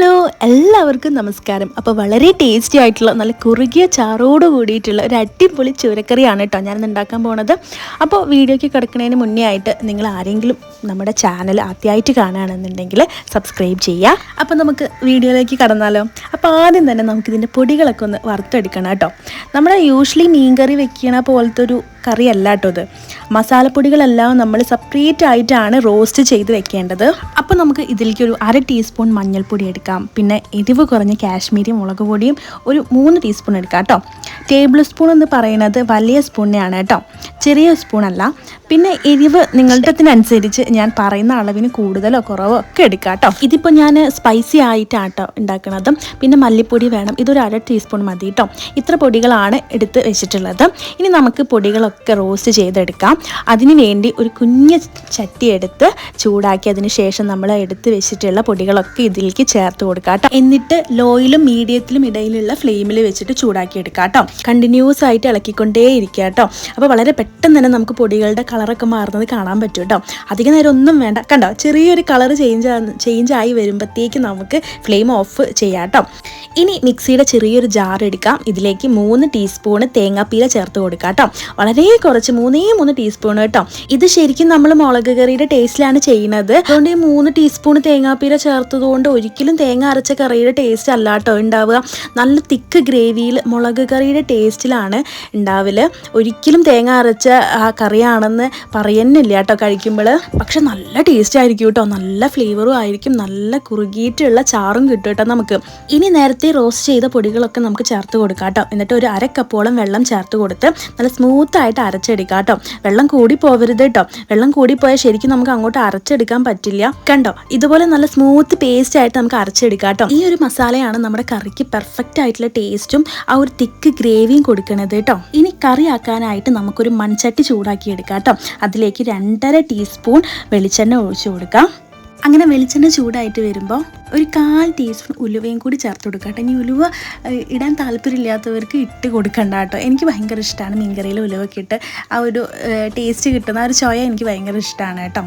Hello എല്ലാവർക്കും നമസ്കാരം. അപ്പോൾ വളരെ ടേസ്റ്റി ആയിട്ടുള്ള നല്ല കുറുകിയ ചാറോട് കൂടിയിട്ടുള്ള ഒരു അടിപൊളി ചൂരക്കറിയാണ് കേട്ടോ ഞാനിന്ന് ഉണ്ടാക്കാൻ പോണത്. അപ്പോൾ വീഡിയോയ്ക്ക് കിടക്കുന്നതിന് മുന്നേ ആയിട്ട് നിങ്ങൾ ആരെങ്കിലും നമ്മുടെ ചാനൽ ആദ്യമായിട്ട് കാണുകയാണെന്നുണ്ടെങ്കിൽ സബ്സ്ക്രൈബ് ചെയ്യുക. അപ്പോൾ നമുക്ക് വീഡിയോയിലേക്ക് കടന്നാലോ? അപ്പോൾ ആദ്യം തന്നെ നമുക്കിതിന്റെ പൊടികളൊക്കെ ഒന്ന് വറുത്തെടുക്കണം കേട്ടോ. നമ്മൾ യൂഷ്വലി മീൻകറി വെക്കണ പോലത്തെ ഒരു കറിയല്ല കേട്ടോ ഇത്. മസാലപ്പൊടികളെല്ലാം നമ്മൾ സെപ്പറേറ്റ് ആയിട്ടാണ് റോസ്റ്റ് ചെയ്ത് വെക്കേണ്ടത്. അപ്പോൾ നമുക്ക് ഇതിലേക്ക് ഒരു അര ടീസ്പൂൺ മഞ്ഞൾപ്പൊടി എടുക്കാം. പിന്നെ എരിവ് കുറഞ്ഞ കാശ്മീരി മുളക് പൊടിയും ഒരു മൂന്ന് ടീസ്പൂൺ എടുക്കാം കേട്ടോ ടേബിൾ സ്പൂൺ എന്ന് പറയുന്നത് വലിയ സ്പൂണിനെയാണ് കേട്ടോ ചെറിയ സ്പൂണല്ല പിന്നെ എരിവ് നിങ്ങളുടെത്തിനനുസരിച്ച് ഞാൻ പറയുന്ന അളവിന് കൂടുതലോ കുറവോ ഒക്കെ എടുക്കാം കേട്ടോ ഇതിപ്പോൾ ഞാൻ സ്പൈസി ആയിട്ടാണ് കേട്ടോ ഉണ്ടാക്കുന്നത് പിന്നെ മല്ലിപ്പൊടി വേണം. ഇതൊരു അര ടീസ്പൂൺ മതി കേട്ടോ ഇത്ര പൊടികളാണ് എടുത്ത് വെച്ചിട്ടുള്ളത്. ഇനി നമുക്ക് പൊടികളൊക്കെ റോസ്റ്റ് ചെയ്തെടുക്കാം. അതിന് വേണ്ടി ഒരു കുഞ്ഞ് ചട്ടി എടുത്ത് ചൂടാക്കി അതിന് ശേഷം നമ്മൾ എടുത്ത് വെച്ചിട്ടുള്ള പൊടികളൊക്കെ ഇതിലേക്ക് ചേർത്ത് കൊടുക്കാം. കേട്ടോ എന്നിട്ട് ലോയിലും മീഡിയത്തിലും ഇടയിലുള്ള ഫ്ലെയിമിൽ വെച്ചിട്ട് ചൂടാക്കി എടുക്കാട്ടോ കേട്ടോ കണ്ടിന്യൂസ് ആയിട്ട് ഇളക്കിക്കൊണ്ടേ ഇരിക്കുക കേട്ടോ അപ്പോൾ വളരെ പെട്ടെന്ന് തന്നെ നമുക്ക് പൊടികളുടെ കളറൊക്കെ മാറുന്നത് കാണാൻ പറ്റും കേട്ടോ അധിക നേരം ഒന്നും വേണ്ട. കണ്ടോ? ചെറിയൊരു കളർ ചേഞ്ച് ചേഞ്ച് ആയി വരുമ്പോഴത്തേക്ക് നമുക്ക് ഫ്ലെയിം ഓഫ് ചെയ്യാം കേട്ടോ ഇനി മിക്സിയുടെ ചെറിയൊരു ജാർ എടുക്കാം. ഇതിലേക്ക് മൂന്ന് ടീസ്പൂണ് തേങ്ങാപ്പീര ചേർത്ത് കൊടുക്കാം കേട്ടോ വളരെ കുറച്ച് മൂന്നേ മൂന്ന് ടീസ്പൂൺ കേട്ടോ ഇത് ശരിക്കും നമ്മൾ മുളക് കറിയുടെ ടേസ്റ്റിലാണ് ചെയ്യുന്നത്. അതുകൊണ്ട് ഈ മൂന്ന് ടീസ്പൂൺ തേങ്ങാപ്പീര ചേർത്തതുകൊണ്ട് ഒരിക്കലും തേങ്ങ അരച്ച കറിയുടെ ടേസ്റ്റ് അല്ല കേട്ടോ ഉണ്ടാവുക. നല്ല തിക്ക് ഗ്രേവിയിൽ മുളക് കറിയുടെ ടേസ്റ്റിലാണ് ഉണ്ടാവില്ല ഒരിക്കലും തേങ്ങ അരച്ച ആ കറിയാണെന്ന് പറയുന്നില്ല കേട്ടോ കഴിക്കുമ്പോൾ പക്ഷെ നല്ല ടേസ്റ്റ് ആയിരിക്കും കേട്ടോ. നല്ല ഫ്ലേവറും ആയിരിക്കും. നല്ല കുറുകിയിട്ടുള്ള ചാറും കിട്ടും കേട്ടോ നമുക്ക്. ഇനി നേരത്തെ റോസ്റ്റ് ചെയ്ത പൊടികളൊക്കെ നമുക്ക് ചേർത്ത് കൊടുക്കാം കേട്ടോ. എന്നിട്ട് ഒരു അര കപ്പോളം വെള്ളം ചേർത്ത് കൊടുത്ത് നല്ല സ്മൂത്ത് ആയിട്ട് അരച്ചെടുക്കാം കേട്ടോ. വെള്ളം കൂടി പോവരുത് കേട്ടോ. വെള്ളം കൂടി പോയാൽ ശരിക്കും നമുക്ക് അങ്ങോട്ട് അരച്ചെടുക്കാൻ പറ്റില്ല. കണ്ടോ? ഇതുപോലെ നല്ല സ്മൂത്ത് പേസ്റ്റ് ആയിട്ട് നമുക്ക് അരച്ചെടുക്കാം. കേട്ടോ. ഈ ഒരു മസാലയാണ് നമ്മുടെ കറിക്ക് പെർഫെക്റ്റ് ആയിട്ടുള്ള ടേസ്റ്റും ആ ഒരു തിക്ക് ഗ്രേവിയും കൊടുക്കണത് കേട്ടോ. ഇനി കറി ആക്കാനായിട്ട് നമുക്കൊരു മൺചട്ടി ചൂടാക്കി എടുക്കാം കേട്ടോ അതിലേക്ക് രണ്ടര ടീസ്പൂൺ വെളിച്ചെണ്ണ ഒഴിച്ചു കൊടുക്കാം. അങ്ങനെ വെളിച്ചെണ്ണ ചൂടായിട്ട് വരുമ്പോൾ ഒരു കാൽ ടീസ്പൂൺ ഉലുവയും കൂടി ചേർത്ത് കൊടുക്കാം കേട്ടോ. ഇനി ഉലുവ ഇടാൻ താല്പര്യമില്ലാത്തവർക്ക് ഇട്ട് കൊടുക്കണ്ട കേട്ടോ. എനിക്ക് ഭയങ്കര ഇഷ്ടമാണ് മീൻകറിയിൽ ഉലുവൊക്കെ ഇട്ട് ആ ഒരു ടേസ്റ്റ് കിട്ടുന്ന ആ ഒരു ചോയ എനിക്ക് ഭയങ്കര ഇഷ്ടമാണ് കേട്ടോ.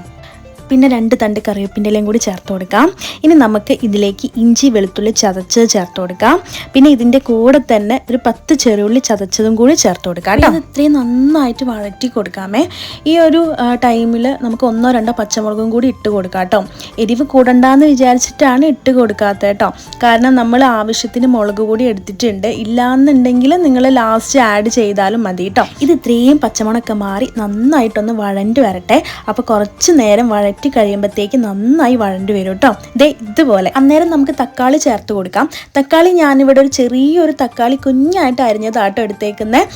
പിന്നെ രണ്ട് തണ്ട് കറിവേപ്പിന്റെ ഇലയും കൂടി ചേർത്ത് കൊടുക്കാം. ഇനി നമുക്ക് ഇതിലേക്ക് ഇഞ്ചി വെളുത്തുള്ളി ചതച്ച് ചേർത്ത് കൊടുക്കാം. പിന്നെ ഇതിന്റെ കൂടെ തന്നെ ഒരു പത്ത് ചെറുള്ളി ചതച്ചതും കൂടി ചേർത്ത് കൊടുക്കാം കേട്ടോ. അത് ഇത്രയും നന്നായിട്ട് വഴറ്റി കൊടുക്കാമേ. ഈ ഒരു ടൈമിൽ നമുക്ക് ഒന്നോ രണ്ടോ പച്ചമുളകും കൂടി ഇട്ട് കൊടുക്കാം കേട്ടോ. എരിവ് കൂടണ്ടെന്ന് വിചാരിച്ചിട്ടാണ് ഇട്ട് കൊടുക്കാത്തത് കേട്ടോ. കാരണം നമ്മൾ ആവശ്യത്തിന് മുളക് കൂടി എടുത്തിട്ടുണ്ട്. ഇല്ലാന്നുണ്ടെങ്കിൽ നിങ്ങൾ ലാസ്റ്റ് ആഡ് ചെയ്താലും മതി കേട്ടോ. ഇത് ഇത്രയും പച്ചമുളകൊക്കെ മാറി നന്നായിട്ടൊന്ന് വഴണ്ട് വരട്ടെ. അപ്പോൾ കുറച്ച് നേരം വഴറ്റി കഴിയുമ്പോഴത്തേക്ക് നന്നായി വഴണ്ടി വരും കേട്ടോ. ദേ ഇതുപോലെ. അന്നേരം നമുക്ക് തക്കാളി ചേർത്ത് കൊടുക്കാം. തക്കാളി ഞാനിവിടെ ഒരു ചെറിയൊരു തക്കാളി കുഞ്ഞായിട്ട് അരിഞ്ഞതാട്ടോ എടുത്തേക്കുന്നത്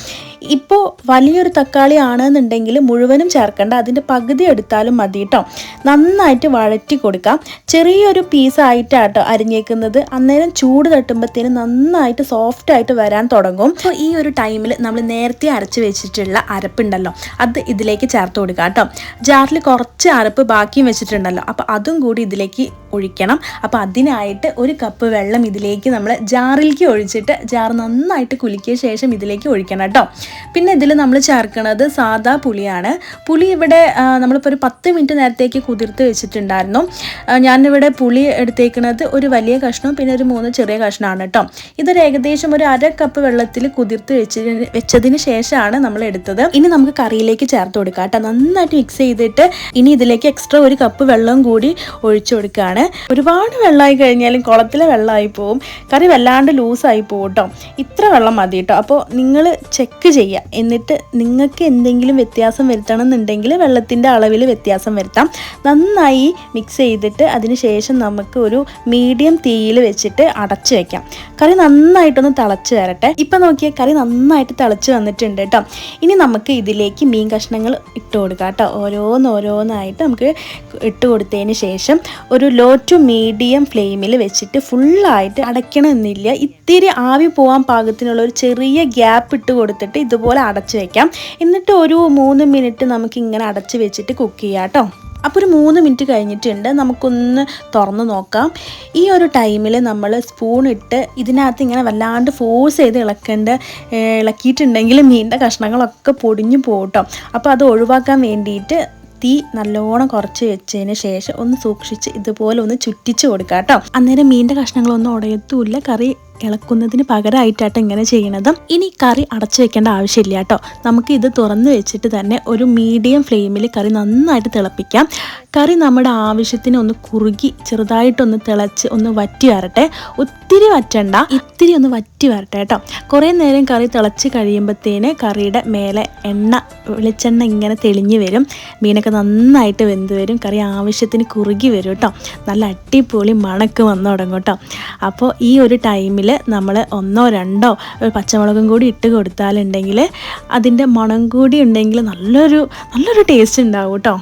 ഇപ്പോൾ വലിയൊരു തക്കാളി ആണെന്നുണ്ടെങ്കിൽ മുഴുവനും ചേർക്കേണ്ട. അതിന്റെ പകുതി എടുത്താലും മതി കേട്ടോ നന്നായിട്ട് വഴറ്റി കൊടുക്കാം. ചെറിയൊരു പീസായിട്ടാട്ടോ അരിഞ്ഞേക്കുന്നത്. അന്നേരം ചൂട് തട്ടുമ്പോഴത്തേനും നന്നായിട്ട് സോഫ്റ്റ് ആയിട്ട് വരാൻ തുടങ്ങും. അപ്പോൾ ഈ ഒരു ടൈമിൽ നമ്മൾ നേരത്തെ അരച്ച് വെച്ചിട്ടുള്ള അരപ്പുണ്ടല്ലോ അത് ഇതിലേക്ക് ചേർത്ത് കൊടുക്കാം കേട്ടോ ജാറിൽ കുറച്ച് അരപ്പ് ബാക്കിയും വെച്ചിട്ടുണ്ടല്ലോ അപ്പോൾ അതും കൂടി ഇതിലേക്ക് ഒഴിക്കണം. അപ്പോൾ അതിനായിട്ട് ഒരു കപ്പ് വെള്ളം ഇതിലേക്ക് നമ്മൾ ജാറിലേക്ക് ഒഴിച്ചിട്ട് ജാർ നന്നായിട്ട് കുലുക്കിയ ശേഷം ഇതിലേക്ക് ഒഴിക്കണം കേട്ടോ പിന്നെ ഇതിൽ നമ്മൾ ചേർക്കുന്നത് സാദാ പുളിയാണ്. പുളി ഇവിടെ നമ്മളിപ്പോൾ ഒരു പത്ത് മിനിറ്റ് നേരത്തേക്ക് കുതിർത്ത് വെച്ചിട്ടുണ്ടായിരുന്നു. ഞാനിവിടെ പുളി എടുത്തേക്കുന്നത് ഒരു വലിയ കഷ്ണവും പിന്നെ ഒരു മൂന്ന് ചെറിയ കഷ്ണമാണ് കേട്ടോ. ഇതൊരു ഏകദേശം ഒരു അര കപ്പ് വെള്ളത്തിൽ കുതിർത്ത് വെച്ച് വെച്ചതിന് ശേഷമാണ് നമ്മൾ എടുത്തത്. ഇനി നമുക്ക് കറിയിലേക്ക് ചേർത്ത് കൊടുക്കാം കേട്ടോ. നന്നായിട്ട് മിക്സ് ചെയ്തിട്ട് ഇനി ഇതിലേക്ക് എക്സ്ട്രാ ഒരു കപ്പ് വെള്ളം കൂടി ഒഴിച്ചു കൊടുക്കുകയാണ്. ഒരുപാട് വെള്ളമായി കഴിഞ്ഞാലും കുളത്തിലെ വെള്ളമായി പോവും. കറി വല്ലാണ്ട് ലൂസായി പോകും കേട്ടോ. ഇത്ര വെള്ളം മതി കേട്ടോ. അപ്പോൾ നിങ്ങൾ ചെക്ക് ചെയ്യുക എന്നിട്ട് നിങ്ങൾക്ക് എന്തെങ്കിലും വ്യത്യാസം വരുത്തണം എന്നുണ്ടെങ്കിൽ വെള്ളത്തിന്റെ അളവിൽ വ്യത്യാസം വരുത്താം. നന്നായി മിക്സ് ചെയ്തിട്ട് അതിന് ശേഷം നമുക്ക് ഒരു മീഡിയം തീയിൽ വെച്ചിട്ട് അടച്ചു വെക്കാം. കറി നന്നായിട്ടൊന്ന് തിളച്ച് വരട്ടെ. ഇപ്പം നോക്കിയാൽ കറി നന്നായിട്ട് തിളച്ച് വന്നിട്ടുണ്ട് കേട്ടോ ഇനി നമുക്ക് ഇതിലേക്ക് മീൻ കഷ്ണങ്ങൾ ഇട്ട് കൊടുക്കാം കേട്ടോ ഓരോന്ന് ഓരോന്നായിട്ട് നമുക്ക് ഇട്ട് കൊടുത്തതിന് ശേഷം ഒരു ലോ ടു മീഡിയം ഫ്ലെയിമിൽ വെച്ചിട്ട് ഫുള്ളായിട്ട് അടയ്ക്കണമെന്നില്ല. ഇത്തിരി ആവി പോകാൻ പാകത്തിനുള്ള ഒരു ചെറിയ ഗ്യാപ്പ് ഇട്ട് കൊടുത്തിട്ട് ഇതുപോലെ അടച്ച് വെക്കാം. എന്നിട്ട് ഒരു മൂന്ന് മിനിറ്റ് നമുക്ക് ഇങ്ങനെ അടച്ച് വെച്ചിട്ട് കുക്ക് ചെയ്യാം കേട്ടോ അപ്പോൾ ഒരു മൂന്ന് മിനിറ്റ് കഴിഞ്ഞിട്ടുണ്ട്. നമുക്കൊന്ന് തുറന്ന് നോക്കാം. ഈ ഒരു ടൈമിൽ നമ്മൾ സ്പൂൺ ഇട്ട് ഇതിനകത്ത് ഇങ്ങനെ വല്ലാണ്ട് ഫോഴ്സ് ചെയ്ത് ഇളക്കേണ്ട ഇളക്കിയിട്ടുണ്ടെങ്കിൽ മീന്റെ കഷ്ണങ്ങളൊക്കെ പൊടിഞ്ഞു പോകട്ടോ അപ്പോൾ അത് ഒഴിവാക്കാൻ വേണ്ടിയിട്ട് തീ നല്ലോണം കുറച്ച് വെച്ചതിന് ശേഷം ഒന്ന് സൂക്ഷിച്ച് ഇതുപോലെ ഒന്ന് ചുറ്റിച്ച് കൊടുക്കാം കേട്ടോ അന്നേരം മീന്റെ കഷ്ണങ്ങളൊന്നും ഉടയത്തുമില്ല കറി ഇളക്കുന്നതിന് പകരമായിട്ടാട്ടോ ഇങ്ങനെ ചെയ്യണത്. ഇനി കറി അടച്ചു വെക്കേണ്ട ആവശ്യമില്ല കേട്ടോ. നമുക്ക് ഇത് തുറന്ന് വെച്ചിട്ട് തന്നെ ഒരു മീഡിയം ഫ്ലെയിമിൽ കറി നന്നായിട്ട് തിളപ്പിക്കാം. കറി നമ്മുടെ ആവശ്യത്തിന് ഒന്ന് കുറുകി ചെറുതായിട്ടൊന്ന് തിളച്ച് ഒന്ന് വറ്റി വരട്ടെ. ഒത്തിരി വറ്റണ്ട ഇത്തിരി ഒന്ന് വറ്റി വരട്ടെ കേട്ടോ. കുറേ നേരം കറി തിളച്ച് കഴിയുമ്പോഴത്തേന് കറിയുടെ മേലെ എണ്ണ വെളിച്ചെണ്ണ ഇങ്ങനെ തെളിഞ്ഞ് വരും. മീനൊക്കെ നന്നായിട്ട് വെന്ത് വരും. കറി ആവശ്യത്തിന് കുറുകി വരും കേട്ടോ. നല്ല അടിപൊളി മണക്ക് വന്നു തുടങ്ങും കേട്ടോ. അപ്പോൾ ഈ ഒരു ടൈമിൽ നമ്മൾ ഒന്നോ രണ്ടോ പച്ചമുളകും കൂടി ഇട്ട് കൊടുത്താലുണ്ടെങ്കിൽ അതിന്റെ മണം കൂടി ഉണ്ടെങ്കിൽ നല്ലൊരു നല്ലൊരു ടേസ്റ്റ് ഉണ്ടാവും കേട്ടോ.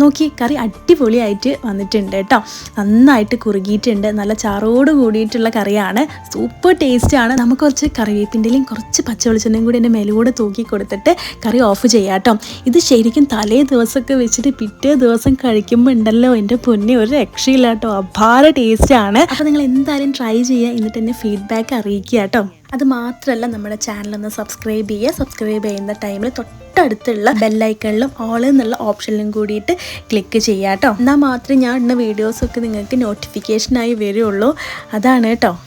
നോക്കി കറി അടിപൊളിയായിട്ട് വന്നിട്ടുണ്ട് കേട്ടോ. നന്നായിട്ട് കുറുകിയിട്ടുണ്ട്. നല്ല ചാറോട് കൂടിയിട്ടുള്ള കറിയാണ്. സൂപ്പർ ടേസ്റ്റാണ് നമുക്ക് കുറച്ച് കറിവേപ്പിന്റെയും കുറച്ച് പച്ച വെളിച്ചെണ്ണയും കൂടി എന്റെ മേലൂടെ തൂക്കി കൊടുത്തിട്ട് കറി ഓഫ് ചെയ്യാം കേട്ടോ. ഇത് ശരിക്കും തലേ ദിവസമൊക്കെ വെച്ചിട്ട് പിറ്റേ ദിവസം കഴിക്കുമ്പോൾ ഉണ്ടല്ലോ എന്റെ പൊന്നെ. ഒരു രക്ഷയില്ല കേട്ടോ. അപാര ടേസ്റ്റാണ് അപ്പോൾ നിങ്ങൾ എന്തായാലും ട്രൈ ചെയ്യുക. എന്നിട്ട് എന്നെ ഫീഡ്ബാക്ക് അറിയിക്കുക കേട്ടോ. അത് മാത്രമല്ല നമ്മുടെ ചാനൽ ഒന്ന് സബ്സ്ക്രൈബ് ചെയ്യുക. സബ്സ്ക്രൈബ് ചെയ്യുന്ന ടൈമിൽ തൊട്ടടുത്തുള്ള ബെല്ലൈക്കണിലും ഓൾ എന്നുള്ള ഓപ്ഷനിലും കൂടിയിട്ട് ക്ലിക്ക് ചെയ്യാം കേട്ടോ. എന്നാൽ മാത്രമേ ഞാൻ ഇടുന്ന വീഡിയോസൊക്കെ നിങ്ങൾക്ക് നോട്ടിഫിക്കേഷനായി വരുള്ളൂ. അതാണ് കേട്ടോ.